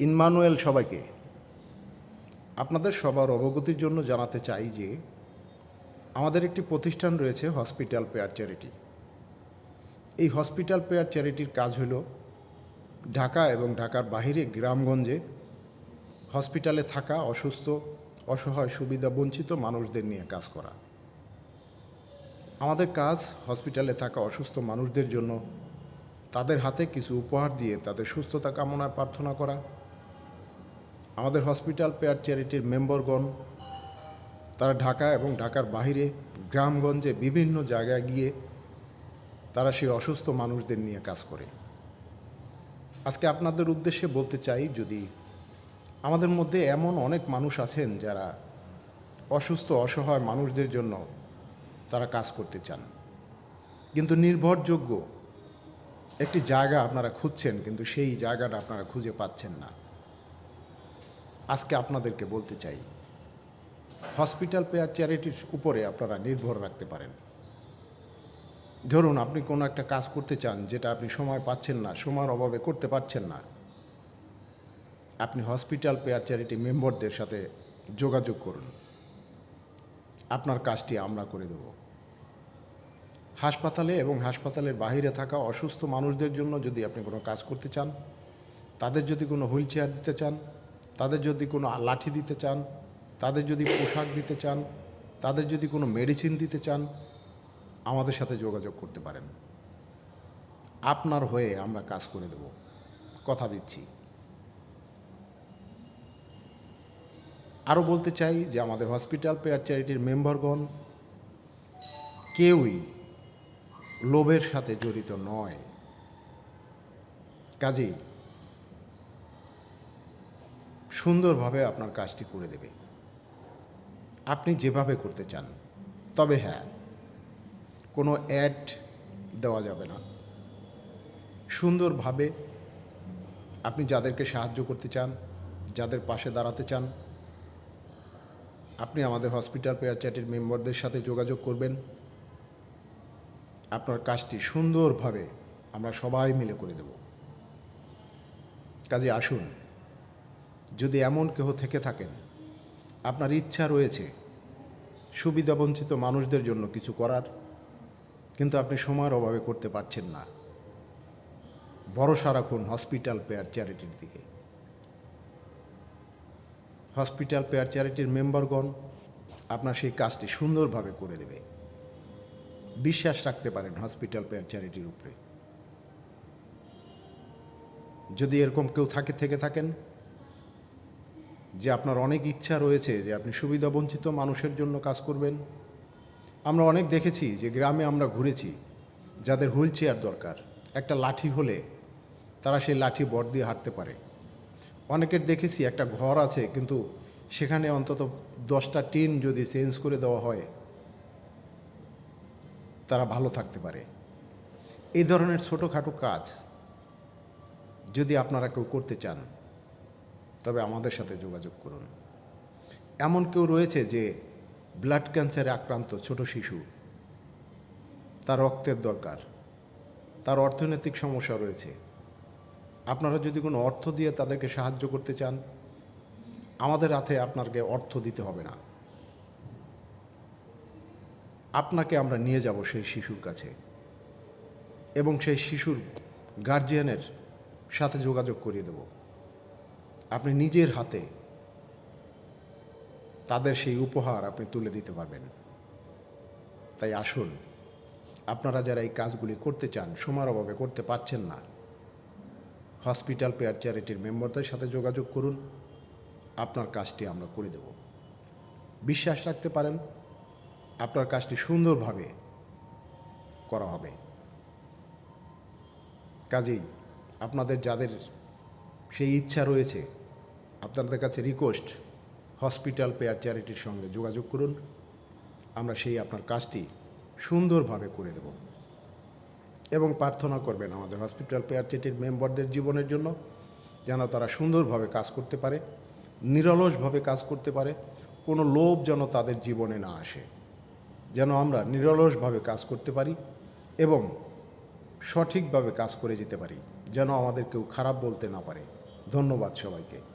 Emmanuel সবাইকে, আপনাদের সবার অবগতির জন্য জানাতে চাই যে আমাদের একটি প্রতিষ্ঠান রয়েছে হসপিটাল পেয়ার চ্যারিটি। এই হসপিটাল পেয়ার চ্যারিটির কাজ হলো ঢাকা এবং ঢাকার বাহিরে গ্রামগঞ্জে হসপিটালে থাকা অসুস্থ, অসহায়, সুবিধা বঞ্চিত মানুষদের নিয়ে কাজ করা। আমাদের কাজ হসপিটালে থাকা অসুস্থ মানুষদের জন্য তাদের হাতে কিছু উপহার দিয়ে তাদের সুস্থতা কামনা প্রার্থনা করা। আমাদের হসপিটাল পেয়ার চ্যারিটির মেম্বরগণ, তারা ঢাকা এবং ঢাকার বাহিরে গ্রামগঞ্জে বিভিন্ন জায়গায় গিয়ে তারা সেই অসুস্থ মানুষদের নিয়ে কাজ করে। আজকে আপনাদের উদ্দেশ্যে বলতে চাই, যদি আমাদের মধ্যে এমন অনেক মানুষ আছেন যারা অসুস্থ, অসহায় মানুষদের জন্য তারা কাজ করতে চান। কিন্তু নির্ভরযোগ্য একটি জায়গা আপনারা খুঁজছেন, কিন্তু সেই জায়গাটা আপনারা খুঁজে পাচ্ছেন না। আজকে আপনাদেরকে বলতে চাই হসপিটাল পেয়ার চ্যারিটির উপরে আপনারা নির্ভর রাখতে পারেন। ধরুন আপনি কোনো একটা কাজ করতে চান যেটা আপনি সময় পাচ্ছেন না, সময়ের অভাবে করতে পারছেন না। আপনি হসপিটাল পেয়ার চ্যারিটি মেম্বারদের সাথে যোগাযোগ করুন। আপনার কাজটি আমরা করে দেব। হাসপাতালে এবং হাসপাতালের বাইরে থাকা অসুস্থ মানুষদের জন্য যদি আপনি কোনো কাজ করতে চান, তাদের যদি কোনো হুইল চেয়ার দিতে চান তাদের যদি কোনো লাঠি দিতে চান, তাদের যদি পোশাক দিতে চান, তাদের যদি কোনো মেডিসিন দিতে চান, আমাদের সাথে যোগাযোগ করতে পারেন। আপনার হয়ে আমরা কাজ করে দেব। কথা দিচ্ছি। আরও বলতে চাই যে আমাদের হসপিটাল পেয়ার চ্যারিটির মেম্বারগণ কেউই লোভের সাথে জড়িত নয়। কাজেই সুন্দরভাবে আপনার কাজটি করে দেবে। আপনি যেভাবে করতে চান। তবে হ্যাঁ কোনো অ্যাড দেওয়া যাবে না। সুন্দরভাবে আপনি যাদেরকে সাহায্য করতে চান, যাদের পাশে দাঁড়াতে চান, আপনি আমাদের হসপিটাল পেয়ার চ্যাটের মেম্বারদের সাথে যোগাযোগ করবেন। আপনার কাজটি সুন্দরভাবে আমরা সবাই মিলে করে দেব। কাজে আসুন। যদি এমন কেহ থেকে থাকেন, আপনার ইচ্ছা রয়েছে সুবিধাবঞ্চিত মানুষদের জন্য কিছু করার, কিন্তু আপনি সময়ের অভাবে করতে পারছেন না। ভরসা রাখুন হসপিটাল পেয়ার চ্যারিটির দিকে। হসপিটাল পেয়ার চ্যারিটির মেম্বারগণ আপনার সেই কাজটি সুন্দরভাবে করে দেবে। বিশ্বাস রাখতে পারেন হসপিটাল পেয়ার চ্যারিটির উপরে। যদি এরকম কেউ থাকে, থেকে থাকেন যে আপনার অনেক ইচ্ছা রয়েছে যে আপনি সুবিধাবঞ্চিত মানুষের জন্য কাজ করবেন। আমরা অনেক দেখেছি যে গ্রামে আমরা ঘুরেছি, যাদের হুইল চেয়ার দরকার। একটা লাঠি হলে তারা সেই লাঠি বট দিয়ে হাঁটতে পারে। অনেকের দেখেছি একটা ঘর আছে, কিন্তু সেখানে অন্তত দশটা টিন যদি চেঞ্জ করে দেওয়া হয়, তারা ভালো থাকতে পারে। এই ধরনের ছোটোখাটো কাজ যদি আপনারা কেউ করতে চান তবে আমাদের সাথে যোগাযোগ করুন। এমন কেউ রয়েছে যে ব্লাড ক্যান্সারে আক্রান্ত ছোট শিশু। তার রক্তের দরকার। তার অর্থনৈতিক সমস্যা রয়েছে। আপনারা যদি কোনো অর্থ দিয়ে তাদেরকে সাহায্য করতে চান, আমাদের হাতে আপনাকে অর্থ দিতে হবে না। আপনাকে আমরা নিয়ে যাব সেই শিশুর কাছে এবং সেই শিশুর গার্জিয়ানের সাথে যোগাযোগ করিয়ে দেব। আপনি নিজের হাতে তাদের সেই উপহার আপনি তুলে দিতে পারবেন। তাই আসুন, আপনারা যারা এই কাজগুলি করতে চান সময়ের অভাবে করতে পারছেন না, হসপিটাল পেয়ার চ্যারিটির মেম্বারদের সাথে যোগাযোগ করুন। আপনার কাজটি আমরা করে দেব। বিশ্বাস রাখতে পারেন, আপনার কাজটি সুন্দরভাবে করা হবে। কাজেই আপনাদের যাদের সেই ইচ্ছা রয়েছে, আপনাদের কাছে রিকোয়েস্ট হসপিটাল পেয়ার চ্যারিটির সঙ্গে যোগাযোগ করুন। আমরা সেই আপনার কাজটি সুন্দরভাবে করে দেব। এবং প্রার্থনা করবেন আমাদের হসপিটাল পেয়ার চ্যারিটির মেম্বারদের জীবনের জন্য, যেন তারা সুন্দরভাবে কাজ করতে পারে, নিরলসভাবে কাজ করতে পারে, কোনো লোভ যেন তাদের জীবনে না আসে। যেন আমরা নিরলসভাবে কাজ করতে পারি এবং সঠিকভাবে কাজ করে যেতে পারি, যেন আমাদের কেউ খারাপ বলতে না পারে। ধন্যবাদ সবাইকে।